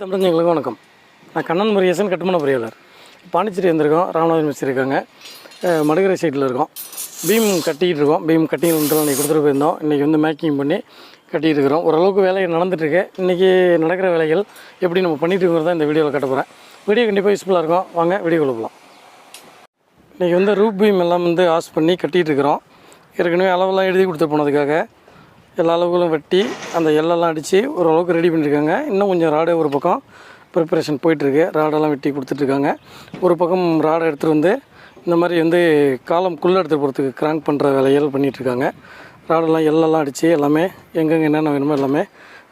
தமிழஞ்சங்களுக்கு வணக்கம். நான் கண்ணன் முருகேசன் கட்டுமான பொறியாளர். பாண்டிச்சேரி வந்திருக்கோம் ராமநாதன் மிஸ்திரி இருக்காங்க மடுகரை சைட்டில் இருக்கோம். பீம் கட்டிக்கிட்டு இருக்கோம். பீம் கட்டிங் ஒன்று அன்றைக்கி கொடுத்துட்டு போயிருந்தோம். இன்றைக்கி வந்து மேக்கிங் பண்ணி கட்டிகிட்டு இருக்கிறோம். ஓரளவுக்கு வேலை நடந்துட்டுருக்கு. இன்றைக்கி நடக்கிற வேலைகள் எப்படி நம்ம பண்ணிகிட்டு இருக்கிறதா இந்த வீடியோவில் கட்ட போகிறேன் வீடியோ கண்டிப்பாக யூஸ்ஃபுல்லாக இருக்கும். வாங்க வீடியோ கொடுப்போம் இன்றைக்கி வந்து ரூப் பீம் எல்லாம் வந்து ஆஸ் பண்ணி கட்டிகிட்டு இருக்கிறோம். ஏற்கனவே அளவெல்லாம் எழுதி கொடுத்து போனதுக்காக எல்லா அளவுகளும் வெட்டி அந்த எல்லாம் அடித்து ஓரளவுக்கு ரெடி பண்ணியிருக்காங்க. இன்னும் கொஞ்சம் ராடு ஒரு பக்கம் ப்ரிப்பரேஷன் போயிட்டுருக்கு. ராடெல்லாம் வெட்டி கொடுத்துட்ருக்காங்க ஒரு பக்கம் ராடை எடுத்துகிட்டு வந்து இந்த மாதிரி வந்து காலம் குள்ளே எடுத்துகிட்டு போகிறதுக்கு கிராங்க் பண்ணுற வேலைகள் பண்ணிகிட்ருக்காங்க ராடெல்லாம் எல்லாம் அடித்து எல்லாமே எங்கெங்கே என்னென்ன வேணுமோ எல்லாமே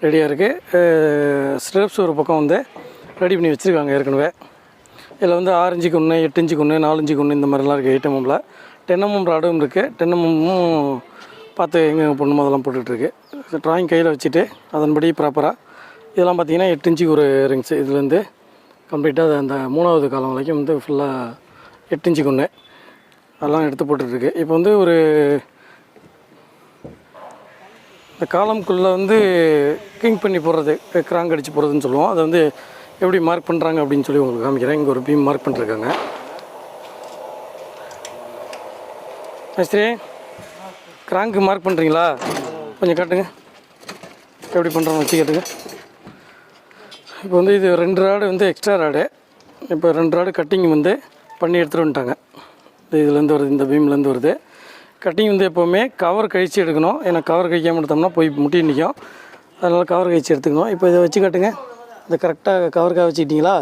ரெடியாக இருக்குது ஸ்டெப்ஸ் ஒரு பக்கம் வந்து ரெடி பண்ணி வச்சுருக்காங்க ஏற்கனவே. இதில் வந்து ஆரஞ்சுக்கு ஒன்று எட்டு இன்ச்சுக்கு ஒன்று நாலு இன்ச்சுக்கு ஒன்று இந்த மாதிரிலாம் இருக்குது எயிட் எம்எம்மில் டென் எம்எம் mm ராடும் இருக்குது டென் எம்எம்மும் mm பார்த்து எங்கெங்கே பொண்ணு அதெல்லாம் போட்டுட்ருக்கு. ட்ராயிங் கையில் வச்சுட்டு அதன்படி ப்ராப்பராக இதெல்லாம் பார்த்தீங்கன்னா எட்டு இன்ச்சுக்கு ஒரு ரிங்ஸ் இதுலேருந்து கம்ப்ளீட்டாக அந்த மூணாவது காலம் வரைக்கும் வந்து ஃபுல்லாக எட்டு இன்ச்சுக்கு ஒன்று அதெல்லாம் எடுத்து போட்டுட்ருக்கு. இப்போ வந்து ஒரு இந்த காலம்குள்ளே வந்து கிங் பண்ணி போடுறது கிராங்க் அடித்து போடுறதுன்னு சொல்லுவோம். அதை வந்து எப்படி மார்க் பண்ணுறாங்க அப்படின்னு சொல்லி உங்களுக்கு காமிக்கிறேன். இங்கே ஒரு பீம் மார்க் பண்ணிருக்காங்க. மேஸ்திரி கிராங்க்கு மார்க் பண்ணுறீங்களா கொஞ்சம் காட்டுங்க. எப்படி பண்ணுறோம் வச்சு கேட்டுங்க இப்போ வந்து இது ரெண்டு ராடு வந்து எக்ஸ்ட்ரா ராடு இப்போ ரெண்டு ராடு கட்டிங் வந்து பண்ணி எடுத்துகிட்டு வந்துட்டாங்க. இது இதுலேருந்து வருது இந்த பீம்லேருந்து வருது. கட்டிங் வந்து எப்போவுமே கவர் கழிச்சு எடுக்கணும். ஏன்னா கவர் கழிக்காமல் எடுத்தோம்னா போய் முட்டி நிற்கும் அதனால் கவர் கழிச்சு எடுத்துக்கணும். இப்போ இதை வச்சு காட்டுங்க. இதை கரெக்டாக கவருக்காக வச்சுக்கிட்டிங்களா?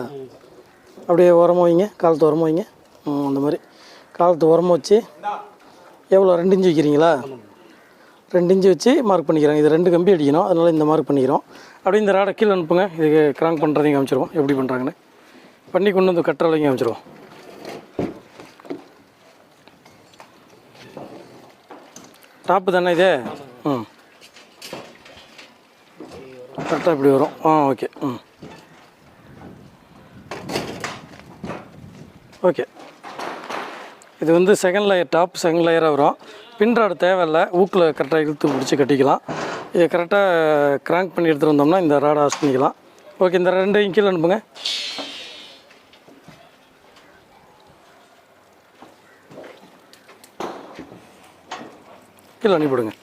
அப்படியே உரமாக வைங்க. காலத்து உரமாக வைங்க. அந்த மாதிரி. காலத்து உரமாக வச்சு எவ்வளோ? ரெண்டு இன்ச்சு வைக்கிறீங்களா? ரெண்டு இன்ச்சு வச்சு மார்க் பண்ணிக்கிறேன். இது ரெண்டு கம்பி அடிக்கணும். அதனால் இந்த மார்க் பண்ணிக்கிறோம். அப்படியே இந்த ராடை கீழே அனுப்புங்க. இதுக்கு கிராங்க் பண்ணுறதையும் காமிச்சிருவோம். எப்படி பண்ணுறாங்கன்னு பண்ணி கொண்டு வந்து கட்டுற வரைக்கும் காமிச்சிருவோம். டாப்பு தானே இது? ம். கரெக்டாக இப்படி வரும். ஆ ஓகே ம். ஓகே இது வந்து செகண்ட் லேயர் டாப் செகண்ட் லேயராக வரும். பின்ராடு தேவையில்லை ஊக்கில் கரெக்டாக இழுத்து பிடிச்சி கட்டிக்கலாம். இதை கரெக்டாக கிராங்க் பண்ணி எடுத்துகிட்டு வந்தோம்னா இந்த ராடை ஆஸ் பண்ணிக்கலாம். ஓகே இந்த ரெண்டையும் கீழே அனுப்புங்க. கீழே அனுப்பிவிடுங்க.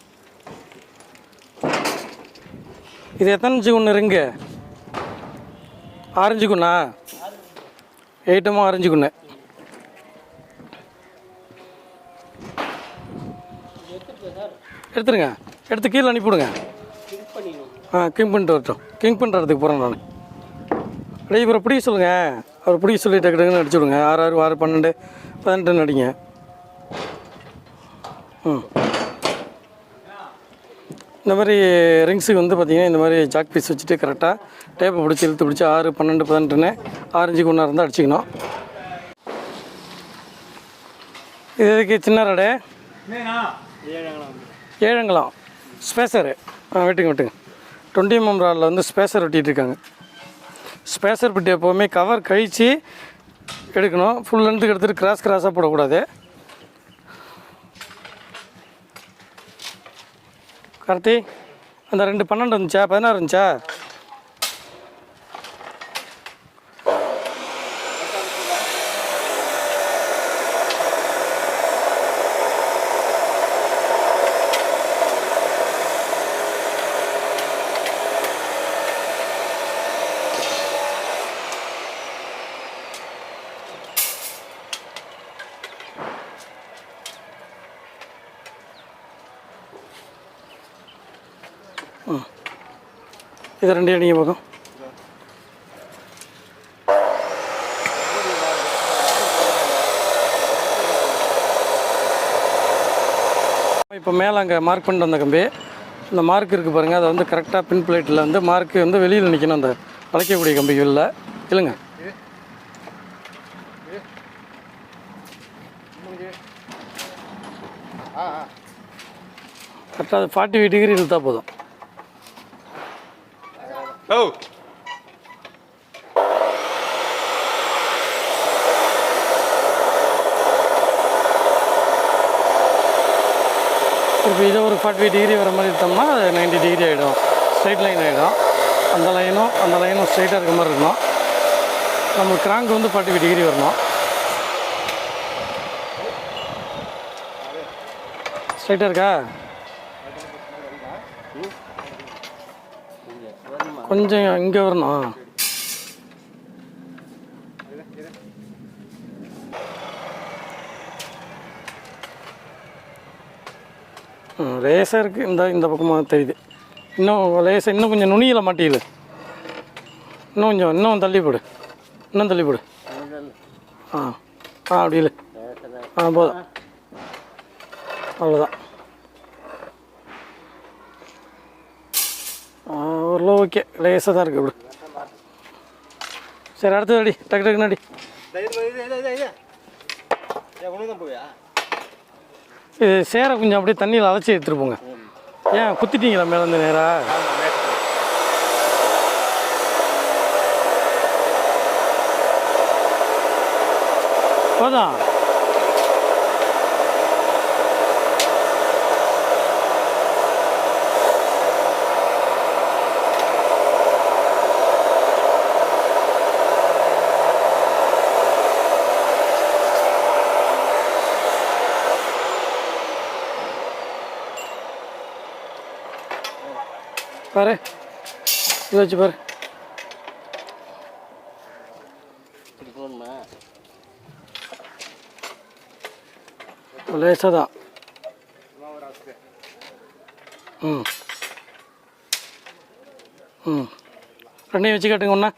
இது எத்தனை இன்ச்சு ஒன்று இருங்க ஆரஞ்சு குண்ணா எயிட்டமும் ஆரஞ்சு குண்ணு எடுத்துருங்க. எடுத்து கீழே அனுப்பிவிடுங்க. ஆ கிங் பண்ணிட்டு வரட்டும். கிங் பண்ணுறதுக்கு போகிறேன் நான். அப்படியே இவரை பிடிக்க சொல்லுங்கள் அவர் பிடிக்க சொல்லி டக்கு டக்குன்னு அடிச்சு விடுங்க. ஆறு ஆறு ஆறு பன்னெண்டு பதினெட்டுன்னு அடிங்க. ம். இந்த மாதிரி ரிங்ஸுக்கு வந்து பார்த்திங்கன்னா இந்த மாதிரி ஜாக் பீஸ் வச்சுட்டு கரெக்டாக டேப்பை பிடிச்சி இழுத்து பிடிச்சி ஆறு பன்னெண்டு பதினெட்டுன்னு ஆரஞ்சுக்கு ஒன்றா இருந்தால் அடிச்சுக்கணும். இது எதுக்கு சின்ன ராடு ஏழங்கலாம். ஸ்பேசரு. ஆ வெட்டுங்க வெட்டுங்க. டுவெண்ட்டி எம்எம் ராடில் வந்து ஸ்பேசர் வெட்டிகிட்ருக்காங்க ஸ்பேசர் பெட்டி எப்போவுமே கவர் கழித்து எடுக்கணும். ஃபுல் லென்த்துக்கு எடுத்துகிட்டு கிராஸ் கிராஸாக போடக்கூடாது. கார்த்தி அந்த ரெண்டு பன்னெண்டு இருந்துச்சா பதினாறு இருந்துச்சா இது ரெண்டு அடிங்க பக்கம் இப்போ மேலே அங்கே மார்க் பண்ணிட்டு வந்த கம்பி. இந்த மார்க் இருக்குது பாருங்கள் அதை வந்து கரெக்டாக பின் பிளேட்டில் வந்து மார்க்கு வந்து வெளியில் நிற்கணும் அந்த வளைக்கக்கூடிய கம்பி இல்லை இல்லைங்க கரெக்டாக அது ஃபார்ட்டி எயிட் டிகிரி இழுத்தா போதும். இப்போ இதை ஒரு ஃபார்ட்டி டிகிரி வர மாதிரி எடுத்தோம்னா அது நைன்டி டிகிரி ஆகிடும் ஸ்ட்ரைட் லைன் ஆகிடும் அந்த லைனும் அந்த லைனும் ஸ்ட்ரைட்டாக இருக்க மாதிரி இருக்கணும் நம்ம கிராங்க் வந்து ஃபார்ட்டி ஃபைவ் டிகிரி வரணும் ஸ்ட்ரைட்டாக இருக்கா? கொஞ்சம் இங்கே வரணும் ம் லேசாக இருக்குது இந்த இந்த பக்கமாக தெரியுது. இன்னும் லேசாக இன்னும் கொஞ்சம் நுனியில் மாட்டியில் இன்னும் கொஞ்சம் இன்னும் தள்ளி போடு. இன்னும் தள்ளி போடு. ஆ ஆ அப்படி இல்லை ஆ போதும். அவ்வளோதான் ஓரளவு ஓகே. லேசாக தான் இருக்குது இப்படி. சரி அடுத்தது அடி. டக்கு டக்குன்னு அடி. இது சேரை கொஞ்சம் அப்படியே தண்ணியில் அலச்சி எடுத்துட்டு போங்க ஏன் குத்திட்டீங்களா மேலேருந்து நேராக போதும். பாரு. இது வச்சு பாரு. லேசாக தான் ம். ம். ரெண்டையும் வச்சு காட்டுங்க ஒன்றா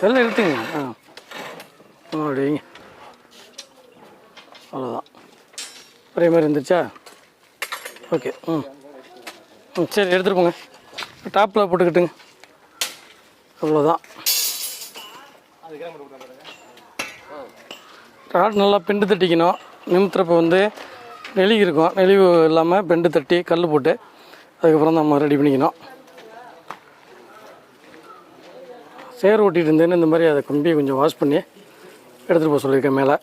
வெளில இழுத்துங்க. ஆ. அப்படிங்க அப்படி வைங்க அவ்வளோதான் ஒரே மாதிரி இருந்துச்சா? ஓகே ம். ம் சரி எடுத்துகிட்டு போங்க. டாப்பில் போட்டுக்கிட்டுங்க. அவ்வளோதான். ராட் நல்லா பெண்டு தட்டிக்கணும். நிமித்துறப்ப வந்து நெளிவு இருக்கும். நெளிவு இல்லாமல் பெண்டு தட்டி கல் போட்டு அதுக்கப்புறம் நம்ம ரெடி பண்ணிக்கணும். சேர் ஓட்டிகிட்டு இருந்தேன்னு இந்த மாதிரி அதை கம்பியை கொஞ்சம் வாஷ் பண்ணி எடுத்துகிட்டு போக சொல்லியிருக்கேன் மேலே.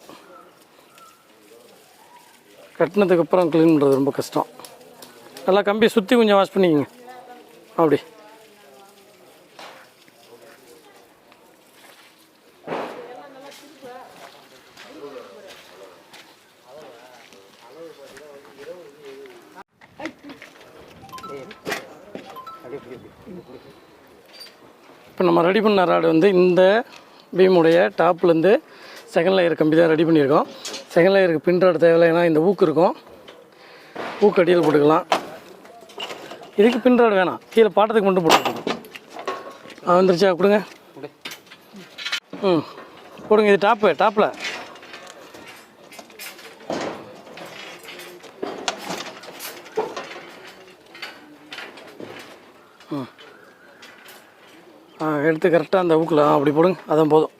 கட்டினதுக்கப்புறம் க்ளீன் பண்ணுறது ரொம்ப கஷ்டம். நல்லா கம்பியை சுற்றி கொஞ்சம் வாஷ் பண்ணிக்கோங்க. அப்படி. இப்போ நம்ம ரெடி பண்ண ராடு வந்து இந்த பீமுடைய டாப்லேருந்து செகண்ட் லேயர் கம்பி தான் ரெடி பண்ணியிருக்கோம். செகண்ட் லேயருக்கு பின் ராடு தேவையில்லைன்னா இந்த ஊக்கு இருக்கும். ஊக்கு அடியில் போட்டுக்கலாம். இதுக்கு பின் ராடு வேணாம். கீழே பாட்டத்துக்கு மட்டும் போட்டுக்கலாம். ஆ வந்துருச்சா? கொடுங்க. ம். கொடுங்க இது டாப்பு டாப்பில். ஆ எடுத்து கரெக்டாக அந்த ஊக்கில் அப்படி போடுங்க. அதான் போதும்.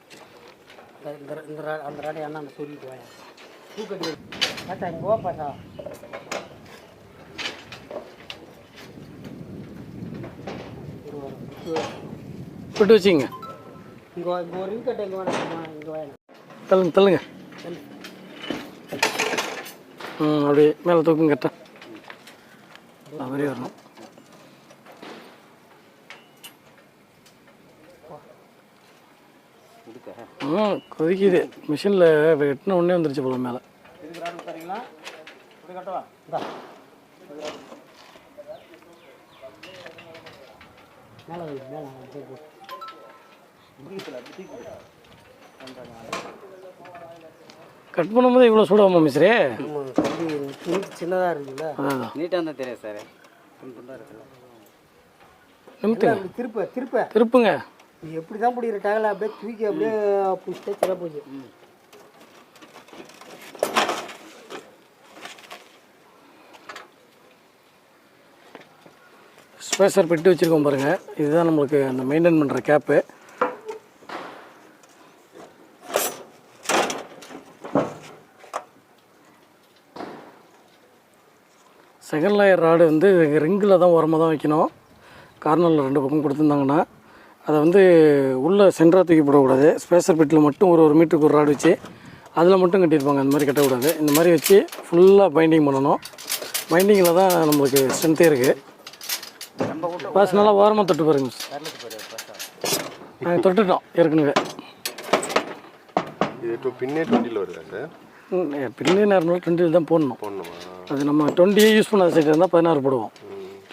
இந்த அந்த ராடை அண்ணா அந்த வாங்க பூக்கட்டி பாத்தா இங்கே ஓ பாத்தா விட்டு வச்சிங்க இங்கே இங்கே ஒரு இன்கட்டை இங்கே வேணாம் இங்கே வேணாம் தள்ளுங்க தள்ளுங்க. ம் அப்படியே மேலே தூக்குங்க கரெக்டாக. மாதிரி வரணும். கொதிக்குது. மிஷினில் வெட்டின உடனே வந்துருச்சு போல மேலே. கட் பண்ணும்போது இவ்வளோ சூடாகுமா மிஸ்ரே? சின்னதாக இருக்குல்ல நீட்டாக இருந்தால் தெரியாது சார் திருப்புங்க. நீ எப்படி தான் பிடிக்கிற டகலை அப்படியே தூக்கி அப்படியே பிடிச்சிட்டே சில போச்சு. ஸ்பேசர் பெட்டு வச்சுருக்கோம் பாருங்கள் இதுதான் நம்மளுக்கு அந்த மெயின்டைன் பண்ணுற கேப்பு செகண்ட் லேயர் ராடு வந்து ரிங்கில் தான் உரமாக தான் வைக்கணும். கார்னரில் ரெண்டு பக்கம் கொடுத்துருந்தாங்கன்னா அதை வந்து உள்ளே சென்டராக தூக்கி போடக்கூடாது. ஸ்பேசர் பெட்டில் மட்டும் ஒரு ஒரு மீட்டருக்கு ஒரு ராடு வச்சு அதில் மட்டும் கட்டியிருப்பாங்க. அந்த மாதிரி கட்டக்கூடாது. இந்த மாதிரி வச்சு ஃபுல்லாக பைண்டிங் பண்ணணும். மைண்டிங்கில் தான் நம்மளுக்கு ஸ்ட்ரென்த்தே இருக்குது பாஸ் நல்லா ஓரமாக தொட்டு பாருங்க நாங்கள் தொட்டுட்டோம் ஏற்கனவே. இது பின்னே டுவெண்ட்டியில் வருதா சார் பின்னே நேரம் டுவெண்ட்டியில் தான் போடணும். போடணுமா? அது நம்ம டுவெண்ட்டியே யூஸ் பண்ணாத சைடு இருந்தால் பதினாறு போடுவோம்.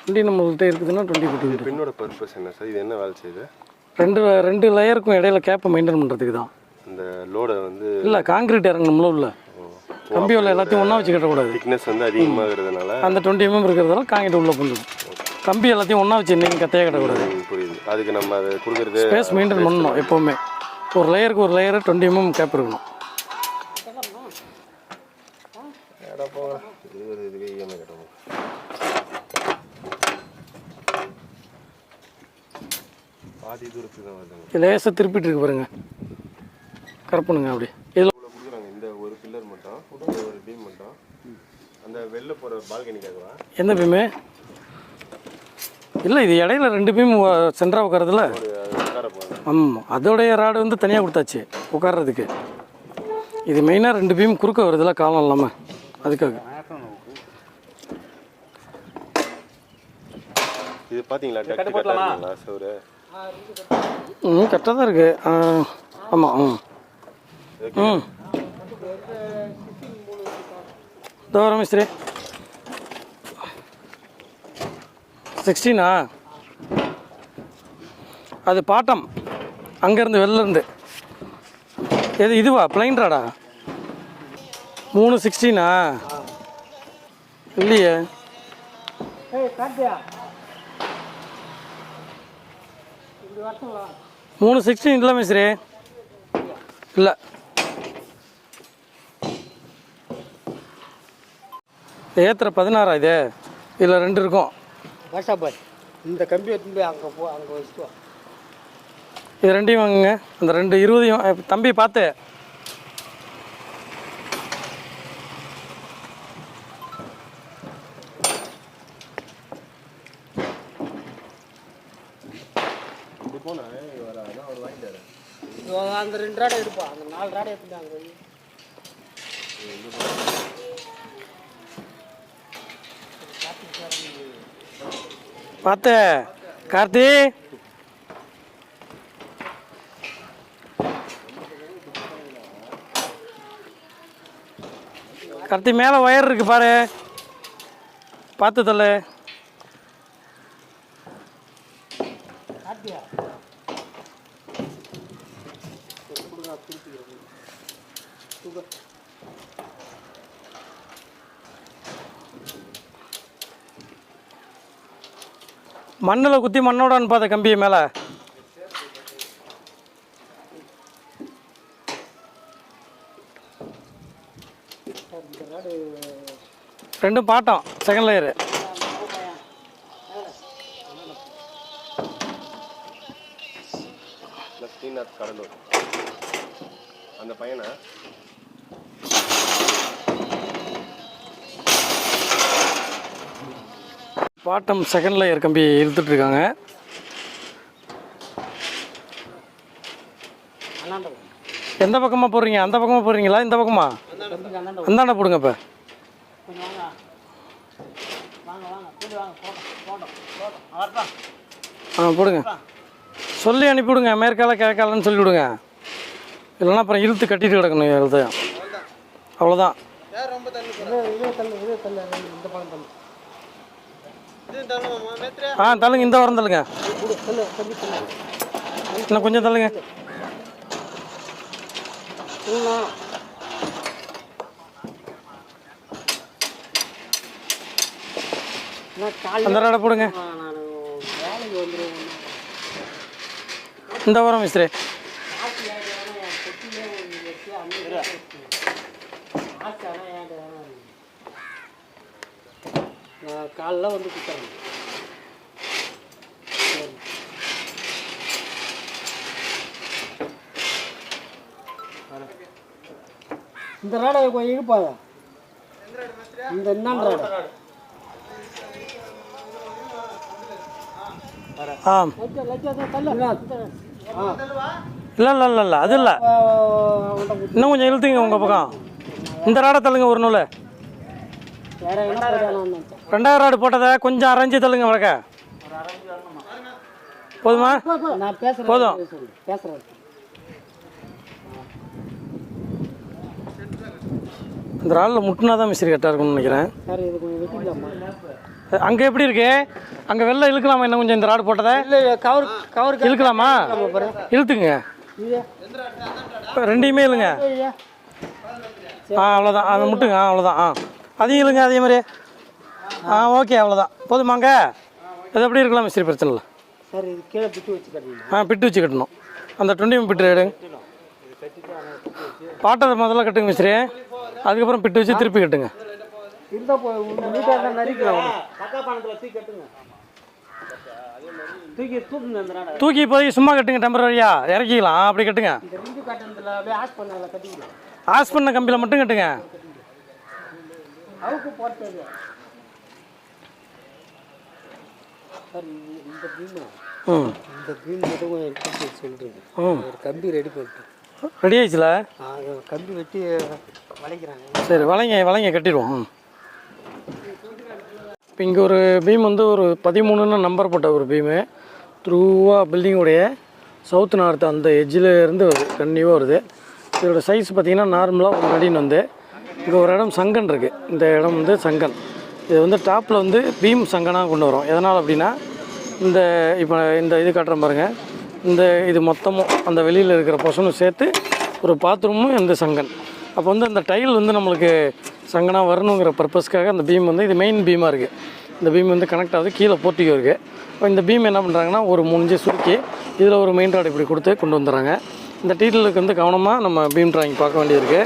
டுவெண்ட்டி நம்மள்கிட்ட இருக்குதுன்னா டுவெண்ட்டி போட்டுக்கிட்டு பின்னோட பர்பஸ் என்ன சார்? இது என்ன வேலை செய்யுது? ரெண்டு ரெண்டு லேயருக்கும் இடையில கேப்பை மெயின்டைன் பண்ணுறதுக்கு தான். அந்த லோடை வந்து இல்லை காங்கிரீட் இறங்கணும்ல உள்ள. கம்பி உள்ள எல்லாத்தையும் ஒன்றா வச்சு கட்டக்கூடாது திக்னஸ் வந்து அதிகமாகிறதுனால? அந்த டுவெண்ட்டி எம்எம் இருக்கிறதால காங்கிரீட் உள்ளே பண்ணும் கம்பி எல்லாத்தையும் ஒன்றா வச்சு நீங்கள் கத்தையாக கட்டக்கூடாது புரியுது. அதுக்கு நம்ம அதை கொடுக்குறது ஸ்பேஸ் மெயின்டைன் பண்ணணும் எப்போவுமே. ஒரு லேயருக்கு ஒரு லேயர் டுவெண்ட்டி எம்எம் கேப் இருக்கணும் இருபது இதுவே இஎம்ஐ கட்டணும் பாதி தூரத்துக்கு தான் வருதுங்க லேசாக திருப்பிட்டு இருக்கு பாருங்க. கரெக்ட் அப்படி இதில் கொடுக்குறாங்க. இந்த ஒரு பில்லர் மட்டும் ஒரு பீம் மட்டும். அந்த வெளில போகிற பால்கனிக்காகவா எந்த பீமு இல்லை இது இடையில ரெண்டு பீம் சென்டராக உட்காரதுல ஆமாம் அதோடைய ராடு வந்து தனியாக கொடுத்தாச்சு உட்கார்றதுக்கு. இது மெயினாக ரெண்டு பீம் குறுக்க வருதுல காலம் இல்லாமல் அதுக்காக. இது பார்த்தீங்களா ம் கரெக்டாக தான் இருக்குது ஆமாம் ம். ம். இதோ மிஸ்திரி சிக்ஸ்டீனா அது பாட்டம். அங்கேருந்து வெளிலேருந்து. எது இதுவா? பிளைன் ராடா? மூணு சிக்ஸ்டீனா இல்லையே. மூணு சிக்ஸ்டீன் இல்லை மிஸ்ரே இல்லை. ஏத்துற பதினாறா இது? இதில் ரெண்டு இருக்கும். இந்த கம்பி எடுத்துன்னு போய் அங்கே போ அங்கே வச்சுட்டு வா. இது ரெண்டையும் வாங்குங்க. அந்த ரெண்டு இருபதையும் தம்பி பார்த்து இப்படி போனா வர அதான் அவர் வாங்கிட்டாரு இதோ அந்த ரெண்டு ராடை எடுப்பா அந்த நாலு ராடு எடுத்துட்டாங்க போய் பார்த்த கார்த்தி. கார்த்தி மேலே ஒயர் இருக்கு பாரு. பார்த்து தொல்லை மண்ணில் குத்தி மண்ணோட அனுப்பாத கம்பியை மேலே. ரெண்டும் bottom second layer Cuddalore. Bottom second layer கம்பி இழுத்துட்டு இருக்காங்க எந்த பக்கமாக போடுறீங்க? அந்த பக்கமாக போடுறீங்களா? இந்த பக்கமா? அந்தாண்ட போடுங்க இப்போ. ஆ போடுங்க. சொல்லி அனுப்பிவிடுங்க. மேற்கால கிழக்காலன்னு சொல்லி விடுங்க இல்லைன்னா அப்புறம் இழுத்து கட்டிட்டு கிடக்கணும் எழுத்தையும் அவ்வளோதான் இது இது தள்ளு இது தள்ளு ரெண்டு இந்த பக்கம் தள்ளு ஆ தள்ளுங்க இந்த வாரம் தள்ளுங்க. இன்னும் கொஞ்சம் தள்ளுங்க. அந்த போடுங்க. இந்த வாரம் மிஸ்ரே நான் காலைல வந்து குத்துறேன் இந்த ராடை கொஞ்சம் இழுப்பாங்க இந்த என்ன ராடை. ஆ. லட்சம் லட்சம் தள்ளு ஆ. இல்லை இல்லை இல்லை இல்லை அது இல்லை. இன்னும் கொஞ்சம் இழுத்துங்க உங்கள் பக்கம். இந்த ராடை தள்ளுங்க ஒரு நூல். ரெண்டாயிரம் ராடு போட்டதை கொஞ்சம் அரைஞ்சு தள்ளுங்க வழக்க. போதுமா? நான் போதும். இந்த ராடில் முட்டினா தான் மிஸ்திரி கரெக்டாக இருக்கும்னு நினைக்கிறேன். அங்கே எப்படி இருக்கு? அங்கே வெளில இழுக்கலாமா என்ன கொஞ்சம் இந்த ராடு போட்டதை? இல்லை கவர் கவர் இழுக்கலாமா? இழுத்துங்க. ரெண்டையுமே இழுங்க. ஆ அவ்வளோதான் அதை முட்டுங்க. ஆ அவ்வளோதான் ஆ. அதையும் இழுங்க அதே மாதிரி ஆ ஓகே அவ்வளோதான் போதுமாங்க அது எப்படி இருக்கலாம் மிஸ்திரி பிரச்சனை இல்லை. சார் இது கீழே பிட்டு வச்சு கட்டணும். ஆ பிட்டு வச்சு கட்டணும். அந்த டுவெண்ட்டி பிட்டு எடுங்க. பாட்டதை முதல்ல கட்டுங்க மிஸ்திரி அதுக்கப்புறம் பிட்டு வச்சு திருப்பி கட்டுங்க. தூக்கி இப்போதைக்கு சும்மா கட்டுங்க டெம்பரரியா இறக்கிக்கலாம் அப்படி கட்டுங்க. ஆஸ் பண்ண கம்பியில் மட்டும் கட்டுங்க அவுக்கு போட்டது சார் இந்த- இந்த பீம் ம் இந்த பீம் மட்டும் கொஞ்சம் எடுத்து சொல்கிறேன் ம் ஒரு கம்பி ரெடி பண்ணிட்டேன் ரெடி ஆயிடுச்சுல? ஆ, கம்பி வெட்டி வளைக்கிறாங்க. சரி வளைங்க வளைங்க கட்டிடுவோம். இப்போ இங்கே ஒரு பீம் வந்து ஒரு பதிமூணுன்னு நம்பர் போட்ட ஒரு பீமு. த்ரூவாக பில்டிங்குடைய சவுத் நார்த் அந்த எட்ஜில் இருந்து வருது கன்னியூவாக வருது. இதோட சைஸ் பார்த்தீங்கன்னா நார்மலாக ஒரு அடின்னு வந்து இங்கே ஒரு இடம் சங்கன் இருக்குது இந்த இடம் வந்து சங்கன். இது வந்து டாப்பில் வந்து பீம் சங்கனாக கொண்டு வரும். எதனால் அப்படின்னா இந்த இப்போ இந்த இது காட்டுறேன் பாருங்கள் இந்த இது மொத்தமும் அந்த வெளியில் இருக்கிற பொசனும் சேர்த்து ஒரு பாத்ரூமும் இந்த சங்கன். அப்போ வந்து அந்த டைல் வந்து நம்மளுக்கு சங்கனாக வரணுங்கிற பர்பஸ்க்காக அந்த பீம் வந்து இது மெயின் பீமாக இருக்குது இந்த பீம் வந்து கனெக்ட் ஆகுது கீழே போர்ட்டிகோ இருக்குது இப்போ இந்த பீம் என்ன பண்ணுறாங்கன்னா ஒரு மூணு சுருக்கி இதில் ஒரு மெயின் ராட் இப்படி கொடுத்து கொண்டு வந்துடுறாங்க. இந்த டீட்டெயிலுக்கு வந்து கவனமாக நம்ம பீம் ட்ராயிங் பார்க்க வேண்டியிருக்கு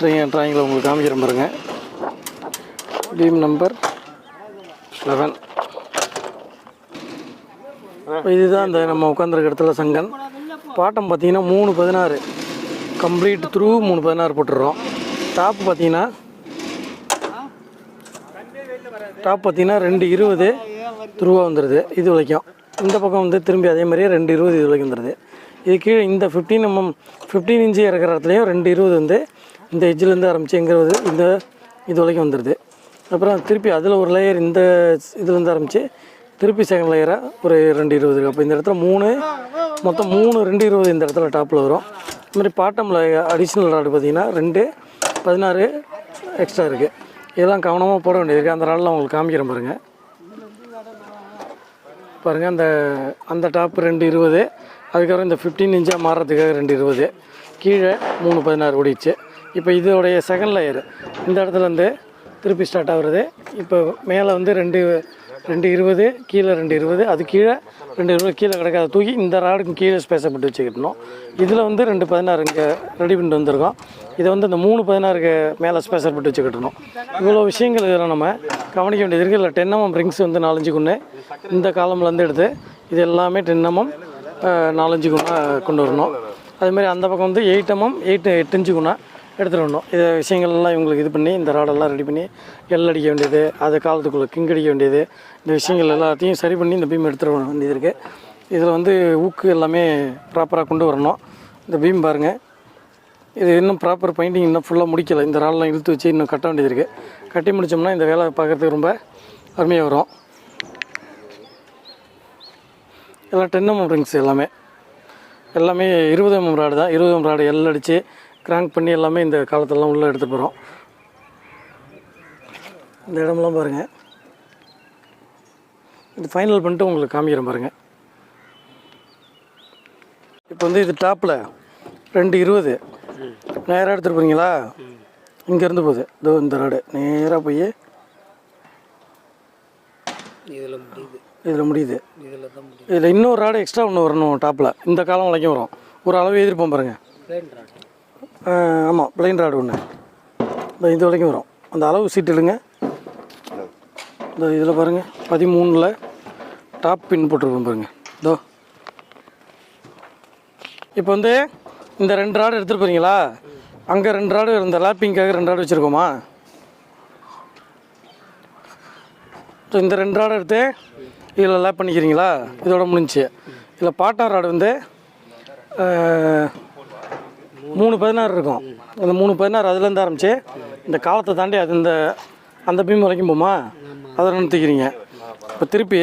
ட்ராயிங் ட்ராயிங்கில் உங்களுக்கு காமிக்கிற பாருங்கள் பீம் நம்பர் லெவன் இதுதான் இந்த நம்ம உட்காந்துருக்க இடத்துல சங்கன். பாட்டம் பார்த்தீங்கன்னா மூணு பதினாறு. கம்ப்ளீட் த்ரூ மூணு பதினாறு போட்டுடுறோம். டாப் பார்த்தீங்கன்னா டாப் பார்த்தீங்கன்னா ரெண்டு இருபது த்ரூவாக வந்துடுது இது வரைக்கும். இந்த பக்கம் வந்து திரும்பி அதே மாதிரியே ரெண்டு இருபது இது வரைக்கும் வந்துடுது இது கீழே இந்த ஃபிஃப்டீன் எம்எம் ஃபிஃப்டீன் இன்ச்சு இறக்குற இடத்துலையும் ரெண்டு இருபது வந்து இந்த எஜ்ஜிலேருந்து ஆரம்பித்து எங்கிறது இந்த இது வரைக்கும் வந்துடுது அப்புறம் திருப்பி அதில் ஒரு லேயர் இந்த இதுலேருந்து ஆரம்பித்து திருப்பி செகண்ட் லேயராக ஒரு ரெண்டு இருபது இருக்குது அப்போ இந்த இடத்துல மூணு மொத்தம் மூணு ரெண்டு இருபது இந்த இடத்துல டாப்பில் வரும். இது மாதிரி பாட்டமில் அடிஷ்னல் ராடு பார்த்திங்கன்னா ரெண்டு பதினாறு எக்ஸ்ட்ரா இருக்குது இதெல்லாம் கவனமாக போட வேண்டியது இருக்குது அந்த ராடில் உங்களுக்கு காமிக்கிறேன் பாருங்கள் பாருங்கள் அந்த அந்த டாப் ரெண்டு இருபது அதுக்கப்புறம் இந்த ஃபிஃப்டீன் இன்ச்சாக மாறுறதுக்காக ரெண்டு இருபது. கீழே மூணு பதினாறு ஓடிடுச்சு. இப்போ இதோடைய செகண்ட் லேயர் இந்த இடத்துலேருந்து திருப்பி ஸ்டார்ட் ஆகுறது. இப்போ மேலே வந்து ரெண்டு ரெண்டு இருபது கீழே ரெண்டு இருபது அது கீழே ரெண்டு இருபது கீழே கிடக்காத தூக்கி இந்த ராடுக்கு கீழே ஸ்பேஸப்பட்டு வச்சுக்கிட்டணும் இதில் வந்து ரெண்டு பதினாறு இங்கே ரெடி பண்ணிட்டு வந்திருக்கோம். இதை வந்து இந்த மூணு பதினாறுக்கு மேலே ஸ்பேஸப்பட்டு வச்சுக்கிட்டணும் இவ்வளோ விஷயங்கள் இதில் நம்ம கவனிக்க வேண்டியது இருக்குது இல்லை டென்னமம் mm ரிங்ஸ் வந்து நாலஞ்சு கொண்டு இந்த காலம்லேருந்து எடுத்து இது எல்லாமே டென்னமம் mm, நாலஞ்சு குணா கொண்டு வரணும். அதுமாரி அந்த பக்கம் வந்து எயிட் எம்எம் எயிட் எட்டு இன்ச்சு குணா எடுத்துகிட்டு வரணும். இதை விஷயங்கள்லாம் இவங்களுக்கு இது பண்ணி இந்த ராடெல்லாம் ரெடி பண்ணி எல் அடிக்க வேண்டியது அது காலத்துக்குள்ளே கிங் அடிக்க வேண்டியது இந்த விஷயங்கள் எல்லாத்தையும் சரி பண்ணி இந்த பீம் எடுத்துகிட்டு வர வேண்டியது இருக்குது இதில் வந்து ஊக்கு எல்லாமே ப்ராப்பராக கொண்டு வரணும். இந்த பீம் பாருங்கள் இது இன்னும் ப்ராப்பர் பெயிண்டிங் இன்னும் ஃபுல்லாக முடிக்கலை. இந்த ராடெல்லாம் இழுத்து வச்சு இன்னும் கட்ட வேண்டியது இருக்குது கட்டி முடித்தோம்னா இந்த வேலை பார்க்குறதுக்கு ரொம்ப அருமையாக வரும். எல்லாம் டென் எம்எம் ரிங்ஸ் எல்லாமே. எல்லாமே இருபது எம்எம் ராடு தான். இருபது எம் ராடு எல் அடித்து கிராங்க் பண்ணி எல்லாமே இந்த காலத்தெல்லாம் உள்ளே எடுத்து போகிறோம் இந்த இடமெல்லாம் பாருங்கள் இது ஃபைனல் பண்ணிட்டு உங்களுக்கு காமிக்கிறேன் பாருங்கள் இப்போ வந்து இது டாப்பில் ரெண்டு இருபது. நேராக எடுத்துகிட்டு போகிறீங்களா இங்கேருந்து போகுது. இதோ இந்த ராடு நேராக போய் இதில் முடியுது. இதில் முடியுது. இதில் தான் முடியுது. இதில் இன்னொரு ராடு எக்ஸ்ட்ரா ஒன்று வரணும் டாப்பில் இந்த காலம் வரைக்கும் வரும். ஒரு அளவு எதிர்ப்போம் பாருங்கள் ஆமாம் பிளைன் ராடு ஒன்று இந்த இது வரைக்கும் வரும். அந்த அளவு சீட் எடுங்க. இந்த இதில் பாருங்கள் பதிமூணில் டாப் பின் போட்டிருக்கோம் பாருங்கள் இதோ. இப்போ வந்து இந்த ரெண்டு ராடு எடுத்துகிட்டு போகிறீங்களா அங்கே ரெண்டு ராடு இந்த லாப்பிங்காக ரெண்டு ராடு வச்சுருக்கோமா? ஸோ இந்த ரெண்டு ராடு எடுத்து இதில் லேப் பண்ணிக்கிறீங்களா? இதோட முடிஞ்சுச்சு இதில் பாட்டா ராடு வந்து மூணு பதினாறு இருக்கும். அந்த மூணு பதினாறு அதுலேருந்து ஆரம்பிச்சு இந்த காலத்தை தாண்டி அது இந்த அந்த பீம் வரைக்கும் போமா அதை நிறுத்திக்கிறீங்க இப்போ திருப்பி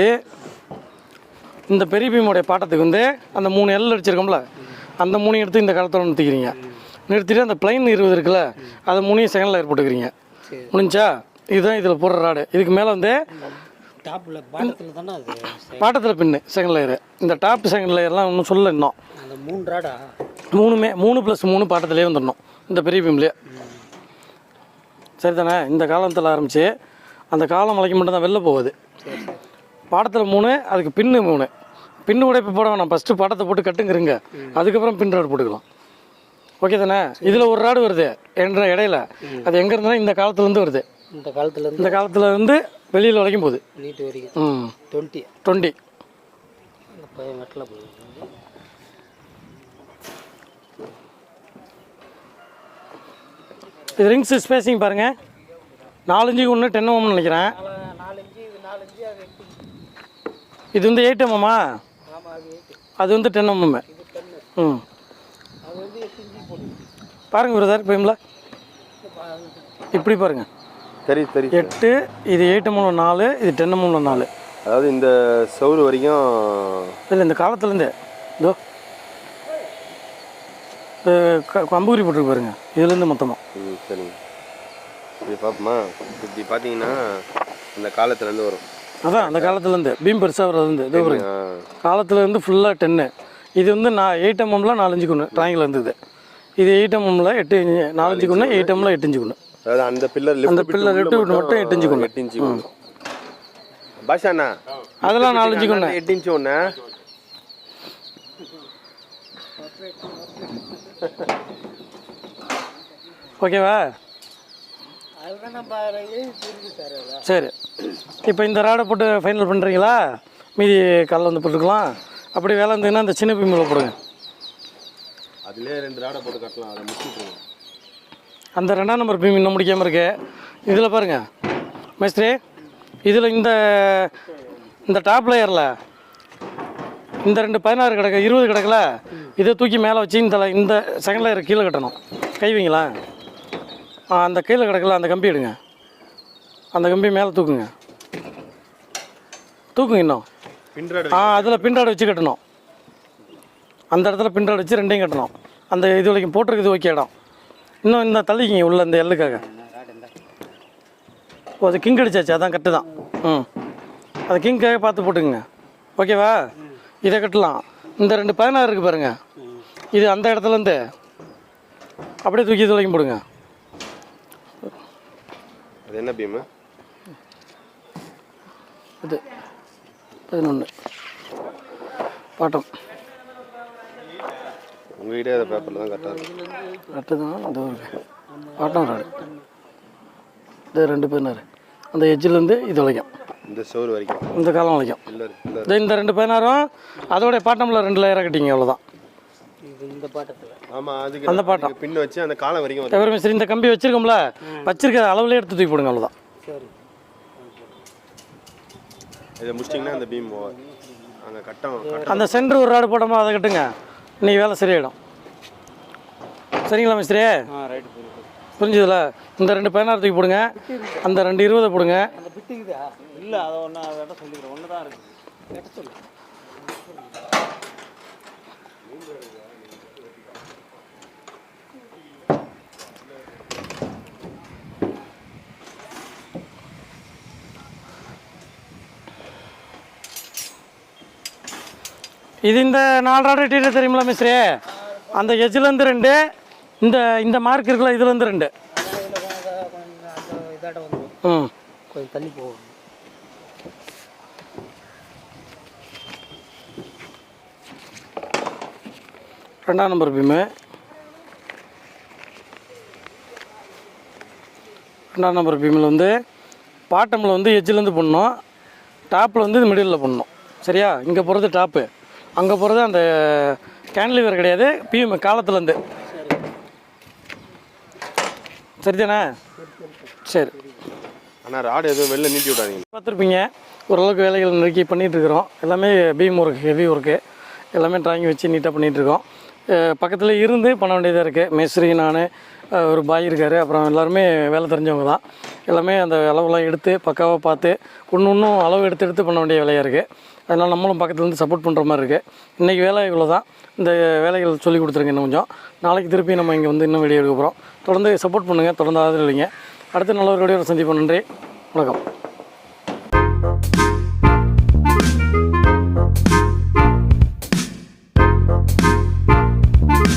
இந்த பெரிய பீமோடைய பாட்டத்துக்கு வந்து அந்த மூணு எல் அடிச்சிருக்கோம்ல அந்த மூணையும் எடுத்து இந்த காலத்தில் நிறுத்திக்கிறீங்க நிறுத்திட்டு அந்த பிளைன் இருபது இருக்குல்ல அதை மூணையும் செகண்ட் லேயர் போட்டுக்கிறீங்க முடிஞ்சா? இதுதான் இதில் போடுற ராடு. இதுக்கு மேலே வந்து பாட்டத்தில் பின்னு செகண்ட் லேயரு இந்த டாப் செகண்ட் லேயர்லாம் இன்னும் சொல்ல இன்னும். அந்த மூணு ராடா? மூணுமே மூணு ப்ளஸ் மூணு பாட்டத்திலே வந்துடணும் இந்த பெரிய பீம்லேயே சரிதானே? இந்த காலத்தில் ஆரம்பித்து அந்த காலம் மலைக்கு மட்டும்தான் வெளில போகுது. சரி சரி பாடத்தில் மூணு அதுக்கு பின்னு மூணு. பின்னு கூட இப்போ போட வேணாம். ஃபஸ்ட்டு பாடத்தை போட்டு கட்டுங்கிறீங்க. அதுக்கப்புறம் பின் ராடு போட்டுக்கலாம். ஓகே தானே இதில் ஒரு ராடு வருது. என்ற இடையில. அது எங்கே இருந்தனா இந்த காலத்துலேருந்து வருது. இந்த காலத்துலேருந்து? இந்த காலத்தில் இருந்து வெளியில் வரைக்கும் போகுது. நீட்டு வரைக்கும். ம். டுவெண்ட்டி டுவெண்ட்டி போகுது. இது ரிங்ஸ் ஸ்பேசிங் பாருங்கள் நாலஞ்சு ஒன்று டென் எம்னு நினைக்கிறேன் இது வந்து எயிட் எம்எம்மா அது வந்து டென் எம்எம் ம் அது வந்து எட்டு இஞ்சி போடுது பாருங்க பிரதர் பைமில் இப்படி பாருங்க. தெரியுது தெரியுது எட்டு இது எயிட் எம்எம்ல நாலு இது டென் எம்எம்ல நாலு. அதாவது இந்த சவுறு வரைக்கும் இல்லை இந்த காலத்துலேருந்தே. இதோ. கம்பூரி போட்டுருக்கு பாருங்க. இதுலேருந்து மொத்தமாக சரிங்க இப்படி பார்ப்போமா இப்படி பார்த்தீங்கன்னா அந்த காலத்துலேருந்து வரும். அதான் அந்த காலத்துலேருந்து. பீம் பெருசாக வர்றதுலேருந்து. இது ஆ, காலத்துலேருந்து ஃபுல்லாக டென்னு இது வந்து நான் எயிட் எம்எம்ல நாலஞ்சு கொண்டு ட்ராயிங்கில் இருந்தது. இது எயிட் எம்எம்ல எட்டு நாலஞ்சு கொண்டு எயிட் எம்ல எட்டு இன்ச்சு கொண்டு அதாவது அந்த பில்லர் அந்த left விட்டு மட்டும் எட்டு இன்ச்சு கொண்டு. எட்டு இன்ச்சு கொண்டு பாஷா அண்ணா அதெல்லாம் நாலஞ்சு கொண்டு எட்டு இன்ச்சு ஒன்று ஓகேவா? சார். இப்போ இந்த ராடை போட்டு ஃபைனல் பண்ணுறீங்களா மீதி காலைல வந்து போட்டுக்கலாம். அப்படி வேலை இருந்ததுன்னா இந்த சின்ன பீமில் போடுங்க. அதுலேயே ரெண்டு ராடை போட்டு கட்டலாம். அதை முடிச்சுட்ருங்க அந்த ரெண்டாம் நம்பர் பீம் இன்னும் முடிக்காமல் இருக்கு. இதில் பாருங்கள் மேஸ்திரி இதில் இந்த இந்த டாப் லேயரில் இந்த ரெண்டு பதினாறு கிடக்கு இருபது கிடக்கல இதை தூக்கி மேலே வச்சு இந்த இந்த செகண்ட் லேயர் கீழே கட்டணும். கை வைங்களா ஆ அந்த கீழே கிடக்கல அந்த கம்பி எடுங்க. அந்த கம்பி மேலே தூக்குங்க. தூக்குங்க இன்னும். ஆ அதில் பின்ராடு வச்சு கட்டணும். அந்த இடத்துல பின்ராடு வச்சு ரெண்டையும் கட்டணும். அந்த இது வரைக்கும் போட்டிருக்குது ஓகே இடம். இன்னும் இந்த தள்ளிக்கிங்க உள்ள இந்த எல்லுக்காக ஓ அது கிங் அடிச்சாச்சு அதான் கட்டு தான். ம். அது கிங்காக பார்த்து போட்டுக்குங்க. ஓகேவா? இதை கட்டலாம். இந்த ரெண்டு பதினாறு இருக்குது பாருங்க. இது அந்த இடத்துலேருந்து. அப்படியே தூக்கி இது வரைக்கும் போடுங்க. அது என்ன பீமு? இது பதினொன்று பாட்டம். உங்ககிட்ட அதை பேப்பரில் தான் கரெக்டாக இருக்கும் கட்டு தான் இந்த ஒரு பாட்டம் ராடு இது ரெண்டு பதினாறு. அந்த எஜ்ஜிலேருந்து இது வரைக்கும். இந்த சவுறு வரைக்கும். இந்த காலம் வரைக்கும். பில்லர் இந்த ரெண்டு பதினாறும் அதோடைய பாட்டமில் ரெண்டு லேயராக கட்டிங்க அவ்வளோதான் இது இந்த பாட்டத்தில். அந்த பாட்டம். பின் வச்சு அந்த காலம் வரைக்கும் எவரும் சரி இந்த கம்பி வச்சிருக்கோம்ல வச்சிருக்கிற அளவுலேயே எடுத்து தூக்கி போடுங்க அவ்வளோதான் சரி. இதை முடிச்சிங்கன்னா அந்த பீம் அங்கே கட்டம் அந்த சென்டர் ஒரு ராடு போட்டோமா அதை கட்டுங்க. இன்னைக்கு வேலை சரியாயிடும். சரிங்களா மிஸ்திரி ஆ ரைட்டு புரியுது புரிஞ்சுதுல? இந்த ரெண்டு பதினாறு தூக்கி போடுங்க. அந்த ரெண்டு இருபதை போடுங்க. அந்த இல்லை அதை ஒன்று சொல்லிக்கிறேன். ஒன்று தான் இருக்குது இது இந்த நாலு டீட்டர் தெரியுமில மிஸ்ரே? அந்த எஜ்லேருந்து ரெண்டு இந்த இந்த மார்க் இருக்குல்ல இதுலேருந்து ரெண்டு. ம். கொஞ்சம் தள்ளி போகும் ரெண்டாம் நம்பர் பீமு. ரெண்டாம் நம்பர் பீமில் வந்து பாட்டமில் வந்து எஜ்ஜிலேருந்து பண்ணணும் டாப்பில் வந்து இது மிடில் பண்ணணும் சரியா? இங்கே போகிறது டாப்பு அங்கே போகிறது அந்த கேன்லிவர் கிடையாது. பீம் காலத்துலேருந்து சரிதானே? சரி. ஆனால் ராடு எதுவும் வெளில நீட்டி விடாதீங்க. பார்த்துருப்பீங்க. ஓரளவுக்கு வேலைகள் நெருக்கி பண்ணிகிட்டு இருக்கிறோம் எல்லாமே பீம் ஒர்க் ஹெவி ஒர்க்கு எல்லாமே ட்ராயிங் வச்சு நீட்டாக பண்ணிகிட்ருக்கோம் பக்கத்தில் இருந்து பண்ண வேண்டியதாக இருக்குது மேஸ்திரி நான் ஒரு பாய் இருக்கார். அப்புறம் எல்லாருமே வேலை தெரிஞ்சவங்க தான். எல்லாமே அந்த அளவுலாம் எடுத்து பக்காவாக பார்த்து ஒன்று ஒன்றும் அளவு எடுத்து எடுத்து பண்ண வேண்டிய வேலையாக இருக்குது அதனால் நம்மளும் பக்கத்துலேருந்து சப்போர்ட் பண்ணுற மாதிரி இருக்குது இன்றைக்கி வேலை இவ்வளோ தான் இந்த வேலைகள் சொல்லி கொடுத்துருங்க இன்னும் கொஞ்சம். நாளைக்கு திருப்பி நம்ம இங்கே வந்து இன்னும் வெளியே எடுக்க போகிறோம் தொடர்ந்து சப்போர்ட் பண்ணுங்கள் தொடர்ந்து ஆதரவு இல்லைங்க அடுத்து நல்ல ஒரு வீடியோ சந்திப்போம். நன்றி. வணக்கம்.